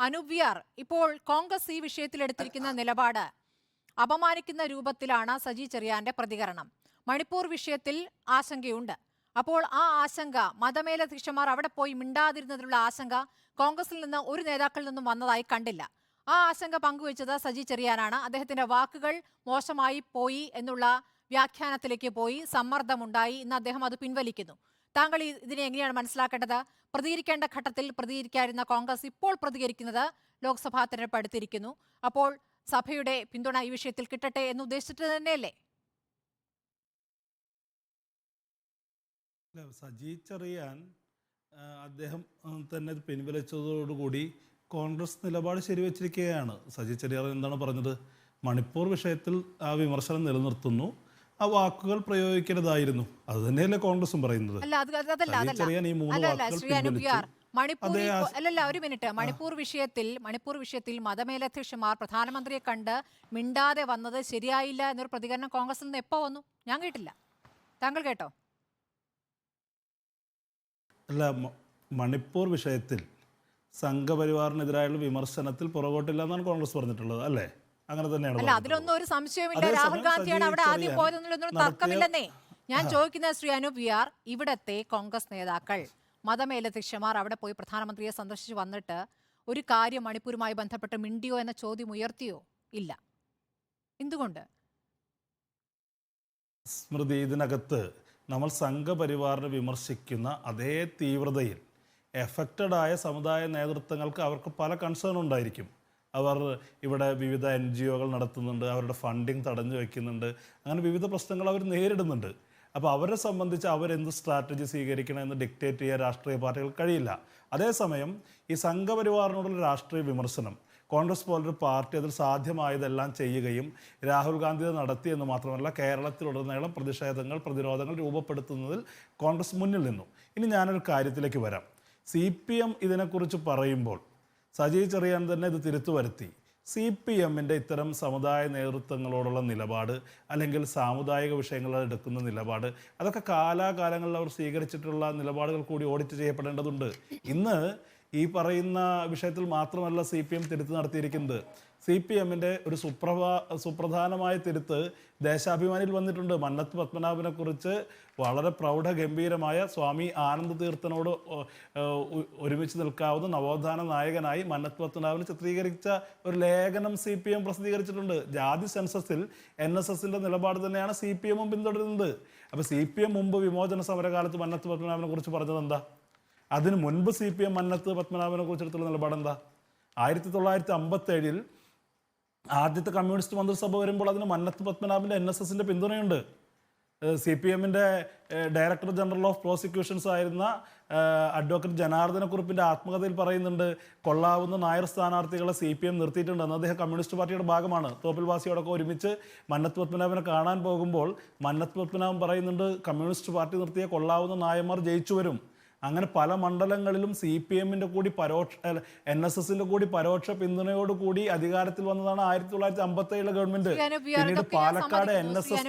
അനുവ്യാർ ഇപ്പോൾ കോൺഗ്രസ് ഈ വിഷയത്തിൽ എടുത്തിരിക്കുന്ന നിലപാട് അപമാനിക്കുന്ന രൂപത്തിലാണ് സജി ചെറിയാന്റെ പ്രതികരണം. മണിപ്പൂർ വിഷയത്തിൽ ആശങ്കയുണ്ട്. അപ്പോൾ ആ ആശങ്ക മതമേലധ്യക്ഷന്മാർ അവിടെ പോയി മിണ്ടാതിരുന്നതിലുള്ള ആശങ്ക കോൺഗ്രസിൽ നിന്ന് ഒരു നേതാക്കളിൽ നിന്നും വന്നതായി കണ്ടില്ല. ആ ആശങ്ക പങ്കുവച്ചത് സജി ചെറിയാനാണ്. അദ്ദേഹത്തിന്റെ വാക്കുകൾ മോശമായി പോയി എന്നുള്ള വ്യാഖ്യാനത്തിലേക്ക് പോയി സമ്മർദ്ദമുണ്ടായി ഇന്ന് അദ്ദേഹം അത് പിൻവലിക്കുന്നു. താങ്കൾ ഇതിനെ എങ്ങനെയാണ് മനസ്സിലാക്കേണ്ടത്? പ്രതികരിക്കേണ്ട ഘട്ടത്തിൽ പ്രതികരിക്കാതിരുന്ന കോൺഗ്രസ് ഇപ്പോൾ പ്രതികരിക്കുന്നത് ലോക്സഭാ തെരഞ്ഞെടുപ്പ് അടുത്തിരിക്കുന്നു. അപ്പോൾ സഭയുടെ പിന്തുണ ഈ വിഷയത്തിൽ കിട്ടട്ടെ എന്ന് ഉദ്ദേശിച്ചിട്ട് തന്നെയല്ലേ? സജീച്ചറിയാൻ അദ്ദേഹം തന്നെ പിൻവലിച്ചതോടുകൂടി കോൺഗ്രസ് നിലപാട് ശരിവച്ചിരിക്കുകയാണ്. സജി ചെറിയാൻ എന്താണ് പറഞ്ഞത്? മണിപ്പൂർ വിഷയത്തിൽ ആ വിമർശനം നിലനിർത്തുന്നു. ആ വാക്കുകൾ പ്രയോഗിക്കരുതായിരുന്നു. അത് തന്നെയല്ലേ കോൺഗ്രസും പറയുന്നത്. അല്ല അത് അത് അതല്ല ഈ മൂന്ന് അല്ലല്ല ശ്രീ. മണിപ്പൂർ അല്ലല്ല ഒരു മിനിറ്റ്. മണിപ്പൂർ വിഷയത്തിൽ മണിപ്പൂർ വിഷയത്തിൽ മതമേലധ്യക്ഷന്മാർ പ്രധാനമന്ത്രിയെ കണ്ട് മിണ്ടാതെ വന്നത് ശരിയായില്ല എന്നൊരു പ്രതികരണം കോൺഗ്രസിൽ നിന്ന് എപ്പോ വന്നു? ഞാൻ കേട്ടില്ല. താങ്കൾ കേട്ടോ? അല്ല മണിപ്പൂർ വിഷയത്തിൽ സംഘപരിവാറിനെതിരായുള്ള വിമർശനത്തിൽ പുറകോട്ടില്ല എന്നാണ് കോൺഗ്രസ് പറഞ്ഞിട്ടുള്ളത് അല്ലേ? അങ്ങനെ തന്നെയാണ്. അതിലൊന്നും ഒരു സംശയമില്ല രാഹുൽ ഗാന്ധിയാണ് അവിടെ ആദ്യം പോയതെന്നുള്ളൊന്നും തർക്കമില്ലെന്നേ. ഞാൻ. ചോദിക്കുന്ന ശ്രീ അനൂപ് വിആർ ഇവിടത്തെ കോൺഗ്രസ് നേതാക്കൾ മതമേലധ്യക്ഷന്മാർ അവിടെ പോയി പ്രധാനമന്ത്രിയെ സന്ദർശിച്ച് വന്നിട്ട് ഒരു കാര്യം മണിപ്പൂരുമായി ബന്ധപ്പെട്ട് മിണ്ടിയോ എന്ന ചോദ്യം ഉയർത്തിയോ? ഇല്ല. എന്തുകൊണ്ട്? സ്മൃതി ഇതിനകത്ത് നമ്മൾ സംഘപരിവാറിനെ വിമർശിക്കുന്ന അതേ തീവ്രതയിൽ എഫക്റ്റഡ് ആയ സമുദായ നേതൃത്വങ്ങൾക്ക് അവർക്ക് പല കൺസേൺ ഉണ്ടായിരിക്കും. അവർ ഇവിടെ വിവിധ എൻ ജി ഒകൾ നടത്തുന്നുണ്ട് അവരുടെ ഫണ്ടിങ് തടഞ്ഞു വയ്ക്കുന്നുണ്ട് അങ്ങനെ വിവിധ പ്രശ്നങ്ങൾ അവർ നേരിടുന്നുണ്ട്. അപ്പോൾ അവരെ സംബന്ധിച്ച് അവരെന്ത് സ്ട്രാറ്റജി സ്വീകരിക്കണം എന്ന് ഡിക്റ്റേറ്റ് ചെയ്യാൻ രാഷ്ട്രീയ പാർട്ടികൾ കഴിയില്ല. അതേസമയം ഈ സംഘപരിവാറിനോടുള്ള രാഷ്ട്രീയ വിമർശനം കോൺഗ്രസ് പോലൊരു പാർട്ടി അതിൽ സാധ്യമായതെല്ലാം ചെയ്യുകയും രാഹുൽ ഗാന്ധി നടത്തി എന്ന് മാത്രമല്ല കേരളത്തിലുടനീളം പ്രതിഷേധങ്ങൾ പ്രതിരോധങ്ങൾ രൂപപ്പെടുത്തുന്നതിൽ കോൺഗ്രസ് മുന്നിൽ നിന്നു. ഇനി ഞാനൊരു കാര്യത്തിലേക്ക് വരാം. സി പി എം ഇതിനെക്കുറിച്ച് പറയുമ്പോൾ സജി ചെറിയാൻ തന്നെ ഇത് തിരുത്തു വരുത്തി. സി പി എമ്മിന്റെ ഇത്തരം സമുദായ നേതൃത്വങ്ങളോടുള്ള നിലപാട് അല്ലെങ്കിൽ സാമുദായിക വിഷയങ്ങളിൽ എടുക്കുന്ന നിലപാട് അതൊക്കെ കാലാകാലങ്ങളിൽ അവർ സ്വീകരിച്ചിട്ടുള്ള നിലപാടുകൾ കൂടി ഓഡിറ്റ് ചെയ്യപ്പെടേണ്ടതുണ്ട്. ഇന്ന് ഈ പറയുന്ന വിഷയത്തിൽ മാത്രമല്ല സി പി എം തിരുത്തി നടത്തിയിരിക്കുന്നത്. സി പി എമ്മിന്റെ ഒരു സുപ്രഭാ സുപ്രധാനമായ തിരുത്ത് ദേശാഭിമാനിയിൽ വന്നിട്ടുണ്ട്. മന്നത്ത് പത്മനാഭനെ കുറിച്ച് വളരെ പ്രൗഢഗംഭീരമായ സ്വാമി ആനന്ദ തീർത്ഥനോട് ഒരുമിച്ച് നിൽക്കാവുന്ന നവോത്ഥാന നായകനായി മന്നത്ത് പത്മനാഭനെ ചിത്രീകരിച്ച ഒരു ലേഖനം സി പി എം പ്രസിദ്ധീകരിച്ചിട്ടുണ്ട്. ജാതി സെൻസസിൽ എൻ എസ് എസിന്റെ നിലപാട് തന്നെയാണ് സി പി എമ്മും പിന്തുടരുന്നത്. അപ്പോൾ സി പി എം മുമ്പ് വിമോചന സമരകാലത്ത് മന്നത്ത് പത്മനാഭനെ കുറിച്ച് പറഞ്ഞത് എന്താ? അതിന് മുൻപ് സി പി എം മന്നത്ത് പത്മനാഭനെ കുറിച്ചെടുത്തുള്ള നിലപാടെന്താ? ആയിരത്തി തൊള്ളായിരത്തി അമ്പത്തേഴിൽ ആദ്യത്തെ കമ്മ്യൂണിസ്റ്റ് മന്ത്രിസഭ വരുമ്പോൾ അതിന് മന്നത്ത് പത്മനാഭന്റെ എൻ എസ് എസിന്റെ പിന്തുണയുണ്ട്. സി പി എമ്മിന്റെ ഡയറക്ടർ ജനറൽ ഓഫ് പ്രോസിക്യൂഷൻസ് ആയിരുന്ന അഡ്വക്കേറ്റ് ജനാർദ്ദന കുറുപ്പിന്റെ ആത്മകഥയിൽ പറയുന്നുണ്ട് കൊള്ളാവുന്ന നായർ സ്ഥാനാർത്ഥികളെ സി പി എം നിർത്തിയിട്ടുണ്ടെന്ന് അദ്ദേഹം കമ്മ്യൂണിസ്റ്റ് പാർട്ടിയുടെ ഭാഗമാണ്. തോപ്പിൽവാസിയോടൊക്കെ ഒരുമിച്ച് മന്നത്ത് പത്മനാഭനെ കാണാൻ പോകുമ്പോൾ മന്നത്ത് പത്മനാഭൻ പറയുന്നുണ്ട് കമ്മ്യൂണിസ്റ്റ് പാർട്ടി നിർത്തിയ കൊള്ളാവുന്ന നായന്മാർ ജയിച്ചു വരും. അങ്ങനെ പല മണ്ഡലങ്ങളിലും സി പി എമ്മിന്റെ കൂടി പരോക്ഷ എൻ എസ് എസിന്റെ കൂടി പരോക്ഷ പിന്തുണയോട് കൂടി അധികാരത്തിൽ വന്നതാണ് ആയിരത്തി തൊള്ളായിരത്തി അമ്പത്തി ഏഴിലെ ഗവൺമെന്റ് പിന്നീട് Palakkad N. S S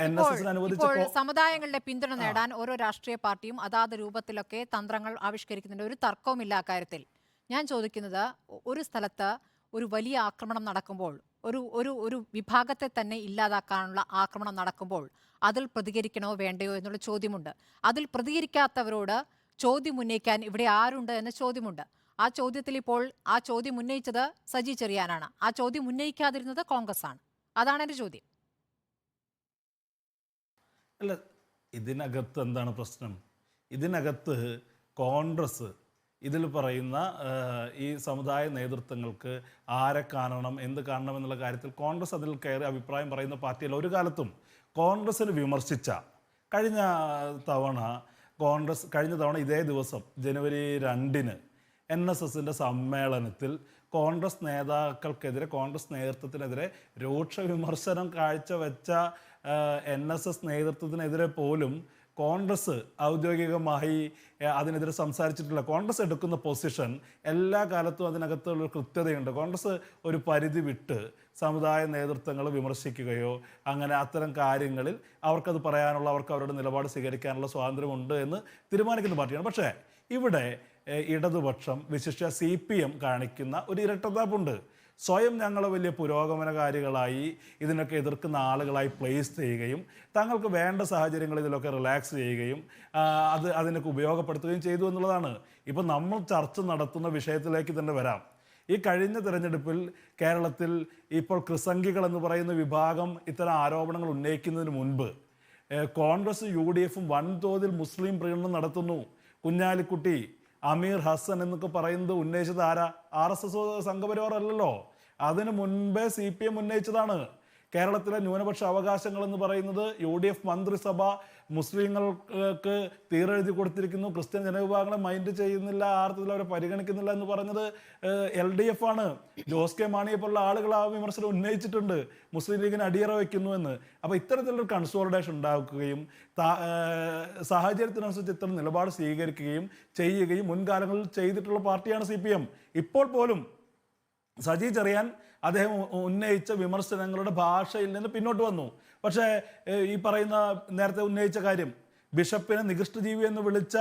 N S എസിന് അനുവദിച്ച സമുദായങ്ങളുടെ പിന്തുണ നേടാൻ ഓരോ രാഷ്ട്രീയ പാർട്ടിയും അതാത് രൂപത്തിലൊക്കെ തന്ത്രങ്ങൾ ആവിഷ്കരിക്കുന്നുണ്ട് ഒരു തർക്കവുമില്ല അക്കാര്യത്തിൽ. ഞാൻ ചോദിക്കുന്നത് ഒരു സ്ഥലത്ത് ഒരു വലിയ ആക്രമണം നടക്കുമ്പോൾ ഒരു ഒരു ഒരു വിഭാഗത്തെ തന്നെ ഇല്ലാതാക്കാനുള്ള ആക്രമണം നടക്കുമ്പോൾ അതിൽ പ്രതികരിക്കണോ വേണ്ടയോ എന്നുള്ള ചോദ്യമുണ്ട്. അതിൽ പ്രതികരിക്കാത്തവരോട് ചോദ്യം ഉന്നയിക്കാൻ ഇവിടെ ആരുണ്ട് എന്ന ചോദ്യമുണ്ട്. ആ ചോദ്യത്തിൽ ഇപ്പോൾ ആ ചോദ്യം ഉന്നയിച്ചത് സജി ചെറിയാനാണ്. ആ ചോദ്യം ഉന്നയിക്കാതിരുന്നത് കോൺഗ്രസ് ആണ് അതാണ് എന്റെ ചോദ്യം. അല്ല ഇതിനകത്ത് എന്താണ് പ്രശ്നം? ഇതിനകത്ത് കോൺഗ്രസ് ഇതിൽ പറയുന്ന ഈ സമുദായ നേതൃത്വങ്ങൾക്ക് ആരെ കാണണം എന്ത് കാണണം എന്നുള്ള കാര്യത്തിൽ കോൺഗ്രസ് അതിൽ കയറി അഭിപ്രായം പറയുന്ന പാർട്ടിയിൽ ഒരു കാലത്തും കോൺഗ്രസിന് വിമർശിച്ച കഴിഞ്ഞ തവണ കോൺഗ്രസ് കഴിഞ്ഞ തവണ ഇതേ ദിവസം ജനുവരി രണ്ടിന് എൻ എസ് എസിന്റെ സമ്മേളനത്തിൽ കോൺഗ്രസ് നേതാക്കൾക്കെതിരെ കോൺഗ്രസ് നേതൃത്വത്തിനെതിരെ രൂക്ഷ വിമർശനം കാഴ്ചവെച്ച എൻ എസ് എസ് നേതൃത്വത്തിനെതിരെ പോലും കോൺഗ്രസ് ഔദ്യോഗികമായി അതിനെതിരെ സംസാരിച്ചിട്ടില്ല. കോൺഗ്രസ് എടുക്കുന്ന പൊസിഷൻ എല്ലാ കാലത്തും അതിനകത്തുള്ള കൃത്യതയുണ്ട്. കോൺഗ്രസ് ഒരു പരിധി വിട്ട് സമുദായ നേതൃത്വങ്ങൾ വിമർശിക്കുകയോ അങ്ങനെ അത്തരം കാര്യങ്ങളിൽ അവർക്കത് പറയാനുള്ള അവർക്ക് അവരുടെ നിലപാട് സ്വീകരിക്കാനുള്ള സ്വാതന്ത്ര്യമുണ്ട് എന്ന് തീരുമാനിക്കുന്ന പാർട്ടിയാണ്. പക്ഷേ ഇവിടെ ഇടതുപക്ഷം വിശിഷ്ട സി കാണിക്കുന്ന ഒരു ഇരട്ടത്താപ്പുണ്ട്. സ്വയം ഞങ്ങൾ വലിയ പുരോഗമനകാരികളായി ഇതിനൊക്കെ എതിർക്കുന്ന ആളുകളായി പ്ലേസ് ചെയ്യുകയും തങ്ങൾക്ക് വേണ്ട സാഹചര്യങ്ങളിൽ ഇതിലൊക്കെ റിലാക്സ് ചെയ്യുകയും അത് അതിനൊക്കെ ഉപയോഗപ്പെടുത്തുകയും ചെയ്തു എന്നുള്ളതാണ്. ഇപ്പം നമ്മൾ ചർച്ച നടത്തുന്ന വിഷയത്തിലേക്ക് തന്നെ വരാം. ഈ കഴിഞ്ഞ തിരഞ്ഞെടുപ്പിൽ കേരളത്തിൽ ഇപ്പോൾ ക്രിസംഖികൾ എന്ന് പറയുന്ന വിഭാഗം ഇത്തരം ആരോപണങ്ങൾ ഉന്നയിക്കുന്നതിന് മുൻപ് കോൺഗ്രസ് യു ഡി എഫും വൻതോതിൽ മുസ്ലിം പ്രീണനം നടത്തുന്നു. കുഞ്ഞാലിക്കുട്ടി അമീർ ഹസൻ എന്നൊക്കെ പറയുന്നത് ഉന്നയിച്ചത് ആരാ? ആർ എസ് എസ് സംഘപരിവാർ അല്ലല്ലോ. അതിനു മുൻപേ സി പി എം ഉന്നയിച്ചതാണ്. കേരളത്തിലെ ന്യൂനപക്ഷ അവകാശങ്ങൾ എന്ന് പറയുന്നത് യു ഡി എഫ് മന്ത്രിസഭ മുസ്ലിങ്ങൾക്ക് തീരെഴുതി കൊടുത്തിരിക്കുന്നു ക്രിസ്ത്യൻ ജനവിഭാഗങ്ങളെ മൈൻഡ് ചെയ്യുന്നില്ല ആ അർത്ഥത്തിൽ അവരെ പരിഗണിക്കുന്നില്ല എന്ന് പറഞ്ഞത് എൽ ഡി എഫ് ആണ്. ജോസ് കെ മാണിയെ പോലുള്ള ആളുകൾ ആ വിമർശനം ഉന്നയിച്ചിട്ടുണ്ട്. മുസ്ലിം ലീഗിന് അടിയറ വയ്ക്കുന്നു എന്ന്. അപ്പോൾ ഇത്തരത്തിലൊരു കൺസോളിഡേഷൻ ഉണ്ടാക്കുകയും സാഹചര്യത്തിനനുസരിച്ച് ഇത്തരം നിലപാട് സ്വീകരിക്കുകയും ചെയ്യുകയും മുൻകാലങ്ങളിൽ ചെയ്തിട്ടുള്ള പാർട്ടിയാണ് സി ഇപ്പോൾ പോലും സജി ചെറിയാൻ അദ്ദേഹം ഉന്നയിച്ച വിമർശനങ്ങളുടെ ഭാഷയിൽ നിന്ന് പിന്നോട്ട് വന്നു. പക്ഷേ ഈ പറയുന്ന നേരത്തെ ഉന്നയിച്ച കാര്യം ബിഷപ്പിനെ നികൃഷ്ടജീവി എന്ന് വിളിച്ച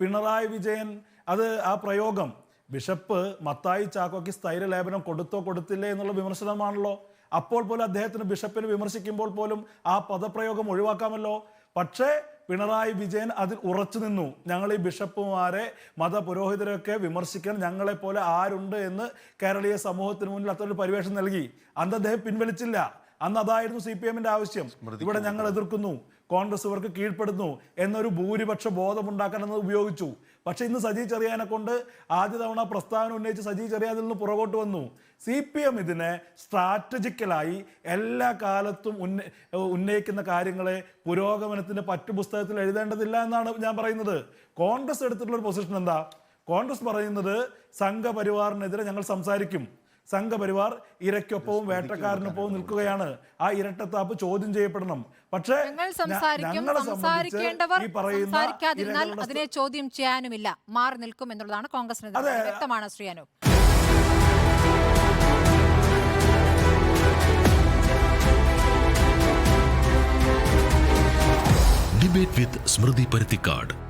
പിണറായി വിജയൻ അത് ആ പ്രയോഗം ബിഷപ്പ് മത്തായി ചാക്കോയ്ക്ക് സ്ഥൈര്യലേപനം കൊടുത്തോ കൊടുത്തില്ലേ എന്നുള്ള വിമർശനമാണല്ലോ. അപ്പോൾ പോലും അദ്ദേഹത്തിന് ബിഷപ്പിനെ വിമർശിക്കുമ്പോൾ പോലും ആ പദപ്രയോഗം ഒഴിവാക്കാമല്ലോ. പക്ഷേ പിണറായി വിജയൻ അതിൽ ഉറച്ചു നിന്നു. ഞങ്ങൾ ഈ ബിഷപ്പുമാരെ മതപുരോഹിതരൊക്കെ വിമർശിക്കാൻ ഞങ്ങളെപ്പോലെ ആരുണ്ട് എന്ന് കേരളീയ സമൂഹത്തിന് മുന്നിൽ അത്തരൊരു പരിവേഷം നൽകി. അന്ന് അദ്ദേഹം പിൻവലിച്ചില്ല. അന്ന് അതായിരുന്നു സി പി എമ്മിന്റെ ആവശ്യം. ഇവിടെ ഞങ്ങൾ എതിർക്കുന്നു. കോൺഗ്രസ് ഇവർക്ക് കീഴ്പ്പെടുന്നു എന്നൊരു ഭൂരിപക്ഷ ബോധമുണ്ടാക്കാൻ എന്നത് ഉപയോഗിച്ചു. പക്ഷെ ഇന്ന് സജി ചെറിയാനെ കൊണ്ട് ആദ്യ തവണ പ്രസ്താവന ഉന്നയിച്ച് സജി ചെറിയാനിൽ നിന്ന് പുറകോട്ട് വന്നു. സി പി എം ഇതിനെ സ്ട്രാറ്റജിക്കലായി എല്ലാ കാലത്തും ഉന്ന ഉന്നയിക്കുന്ന കാര്യങ്ങളെ പുരോഗമനത്തിന്റെ പറ്റുപുസ്തകത്തിൽ എഴുതേണ്ടതില്ല എന്നാണ് ഞാൻ പറയുന്നത്. കോൺഗ്രസ് എടുത്തിട്ടുള്ള ഒരു പൊസിഷൻ എന്താ? കോൺഗ്രസ് പറയുന്നത് സംഘപരിവാറിനെതിരെ ഞങ്ങൾ സംസാരിക്കും. സംഘപരിവാർ ഇരയ്ക്കൊപ്പവും വേട്ടക്കാരനൊപ്പവും നിൽക്കുകയാണ്. ആ ഇരട്ടത്താപ്പ് ചോദ്യം ചെയ്യപ്പെടണം. പക്ഷേ ഞങ്ങൾ സംസാരിക്കും. സംസാരിക്കേണ്ടവർ സംസാരിക്കാതിരുന്നാൽ അതിനെ ചോദ്യം ചെയ്യാനുമില്ല. മാറി നിൽക്കും എന്നുള്ളതാണ് കോൺഗ്രസ്. വ്യക്തമാണ് Shri Anoop. Debate with Smriti Paruthikkad